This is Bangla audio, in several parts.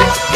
love.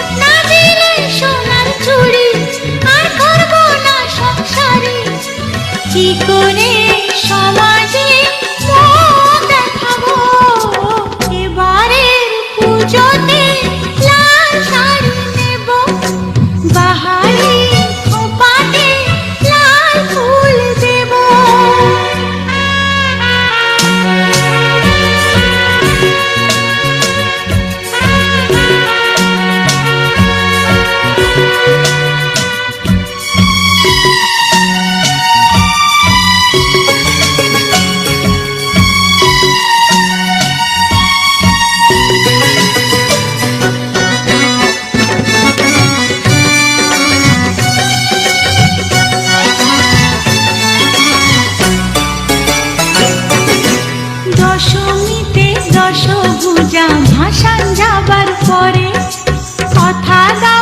যাবার পরে কথা দাও